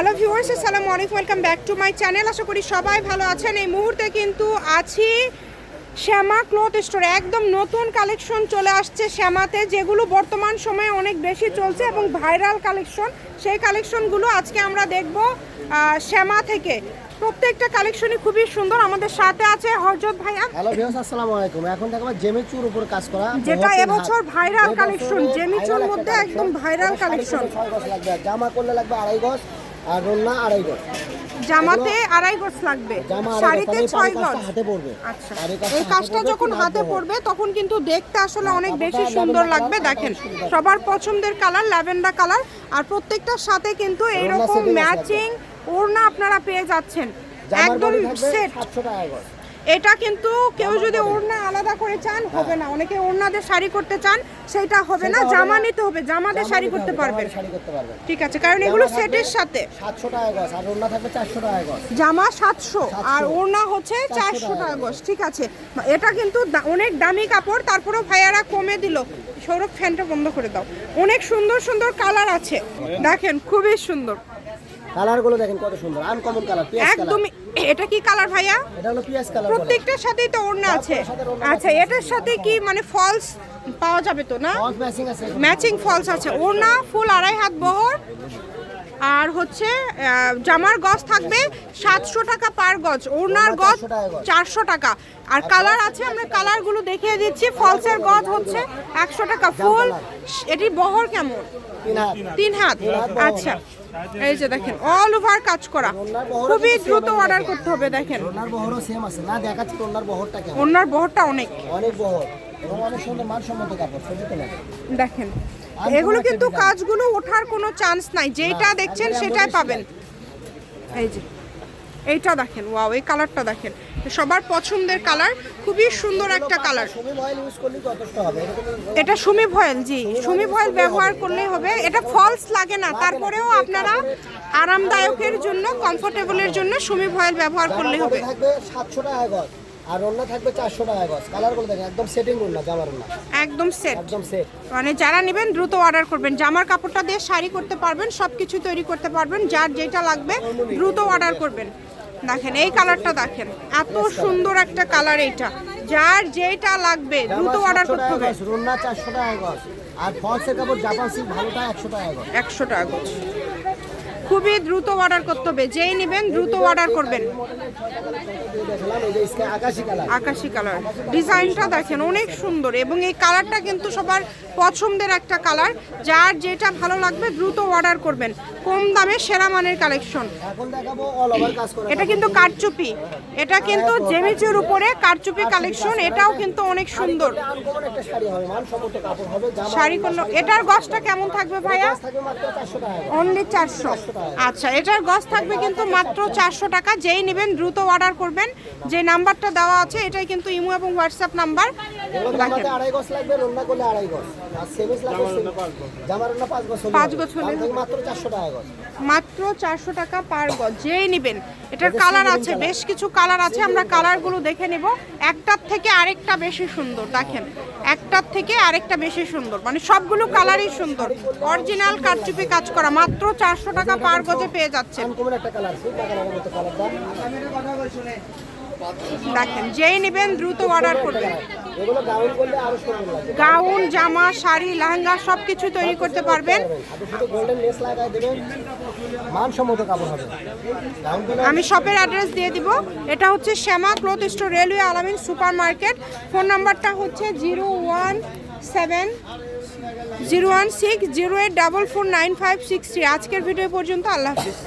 Hello viewers আসসালামু আলাইকুম welcome back to my channel আশা করি সবাই ভালো আছেন। এই মুহূর্তে কিন্তু আছি শ্যামা ক্লথ স্টোরে। একদম নতুন কালেকশন চলে আসছে শ্যামাতে যেগুলো বর্তমান সময়ে অনেক বেশি চলছে এবং ভাইরাল কালেকশন। সেই কালেকশনগুলো আজকে আমরা দেখব শ্যামা থেকে। প্রত্যেকটা কালেকশনই খুবই সুন্দর। আমাদের সাথে আছে হরজত ভাইয়া। হ্যালো ভিউয়ার্স আসসালামু আলাইকুম এখন দেখো জেমিচুর উপর কাজ করা। যেটা এবছর ভাইরাল কালেকশন। জেমিচুর মধ্যে একদম ভাইরাল কালেকশন। জামা করলে লাগবে আড়াই গজ। আর রন্না আড়াই গজ। জামাতে আড়াই গজ লাগবে। শাড়িতে ছয় গজ। হাতে পড়বে। আচ্ছা। এই কাজটা যখন হাতে পড়বে। তখন কিন্তু দেখতে আসলে অনেক বেশি সুন্দর লাগবে দেখেন। সবার পছন্দের কালার ল্যাভেন্ডার কালার। আর প্রত্যেকটার সাথে কিন্তু এইরকম ম্যাচিং ওড়না আপনারা পেয়ে যাচ্ছেন। একদম সেট। 700 টাকা গজ। এটা কিন্তু কেউ যদি ওড়না আলাদা করে চান হবে না। অনেকে ওড়নাদের শাড়ি করতে চান সেটা হবে না। জামা নিতে হবে। জামা দিয়ে শাড়ি করতে পারবেন। ঠিক আছে কারণ এগুলো সেটের সাথে। 700 টাকা গজ আর রন্না থাকবে 400 টাকা গজ। জামা সাতশো আর ওড়না হচ্ছে চারশো 400 টাকা গজ। ঠিক আছে। এটা কিন্তু অনেক দামি কাপড় তারপরেও ভাইয়ারা কমে দিল। সৌরভ ফ্যানটা বন্ধ করে দাও। অনেক সুন্দর সুন্দর কালার আছে। দেখেন খুবই সুন্দর। কালারগুলো দেখেন কত সুন্দর। Uncommon colour. একদমই এটা কি কালার ভাইয়া? এটা হলো পিয়াজ কালার প্রত্যেকটার সাথেই তো ওড়না আছে। আচ্ছা এটার সাথে কি মানে ফলস পাওয়া যাবে তো না? ম্যাচিং আছে। ম্যাচিং ফলস আছে। ওড়না ফুল আড়াই হাত বহর। আর হচ্ছে জামার গজ থাকবে সাতশো টাকা পার গজ। ওড়নার গজ 400 টাকা গজ। চারশো টাকা। আর কালার আছে আমরা কালারগুলো দেখিয়ে দিচ্ছি। ফলসের গজ হচ্ছে একশো টাকা। ফুল এটি বহর কেমন? তিন হাত। আচ্ছা এই যে দেখেন অল ওভার কাজ করা। খুবই দ্রুত অর্ডার। করতে হবে দেখেন। রন্নার বহরও সেম আছে। না দেখাচ্ছি রন্নার বহরটা কেমন। ওনার বহরটা অনেক। অনেক বহর। এবং অনেক সুন্দর মানসম্মত কাপড় দেখেন এগুলো কিন্তু কাজগুলো ওঠার কোনো চান্স নাই। যেটা দেখছেন সেটাই পাবেন। এই যে এইটা দেখেন ওয়াও এই কালারটা দেখেন। সবার পছন্দের কালার খুবই সুন্দর একটা কালার এটা সুমি ভয়েল, জি, সুমি ভয়েল ব্যবহার করলেই হবে। এটা ফলস লাগে না, তারপরেও আপনারা আরামদায়কের জন্য কমফোর্টেবলের জন্য সুমি ভয়েল ব্যবহার করলে হবে। আর রন্না থাকবে চারশো টাকা গজ কালারগুলো দেখেন একদম সেটিং রন্না জামা রন্না একদম সেট একদম সেট মানে যারা নেবেন, দ্রুত অর্ডার করবেন। জামার কাপড়টা দিয়ে শাড়ি করতে পারবেন সব কিছু তৈরি করতে পারবেন। যার যেটা লাগবে, দ্রুত অর্ডার করবেন। দেখেন এই কালারটা দেখেন এত সুন্দর একটা কালার এইটা। যার যেটা লাগবে দ্রুত অর্ডার করতে হবে। রুনা চারশো টাকা গজ। আর ফলসের কাপড় জাপান সিল্ক ভালোটা একশো টাকা একশো টাকা। খুবই দ্রুত অর্ডার করতে হবে। যেই নেবেন দ্রুত অর্ডার করবেন। আকাশি কালার ডিজাইনটা দেখেন অনেক সুন্দর এবং এই কালারটা কিন্তু সবার পছন্দের একটা কালার যার যেটা ভালো লাগবে দ্রুত অর্ডার করবেন। কম দামে সেরা মানের কালেকশন এটা কিন্তু কারচুপি। এটা কিন্তু জেমিচুর উপরে কারচুপি কালেকশন এটাও কিন্তু অনেক সুন্দর। শাড়ি কোন এটার গছটা কেমন থাকবে ভাইয়া। অনলি চারশো। আচ্ছা এটার গজ থাকবে কিন্তু মাত্র চারশো টাকা। যেই নেবেন দ্রুত অর্ডার করবেন। যে নাম্বারটা দেওয়া আছে এটাই কিন্তু ইমো এবং হোয়াটসঅ্যাপ নাম্বার। পাঁচ গজ। হলে মাত্র চারশো টাকা পার গজ। যেই নেবেন এটার কালার আছে বেশ কিছু কালার আছে আমরা কালারগুলো দেখে নেব। একটার থেকে আরেকটা বেশি সুন্দর দেখেন। একটার থেকে আরেকটা বেশি সুন্দর। মানে সবগুলো কালারই সুন্দর। অরিজিনাল কারচুপি কাজ করা। মাত্র চারশো টাকা পার গজে পেয়ে দাম দেখেন যেই নেবেন দ্রুত অর্ডার করবেন। গাউন জামা শাড়ি লেহেঙ্গা সব কিছু তৈরি করতে পারবেন। আমি শপের অ্যাড্রেস দিয়ে দিব। এটা হচ্ছে Shyama cloth store railway Alamin super market phone নাম্বারটা হচ্ছে zero one seven zero one six zero eight double four nine five six three. আজকের ভিডিও পর্যন্ত আল্লাহ হাফিজ।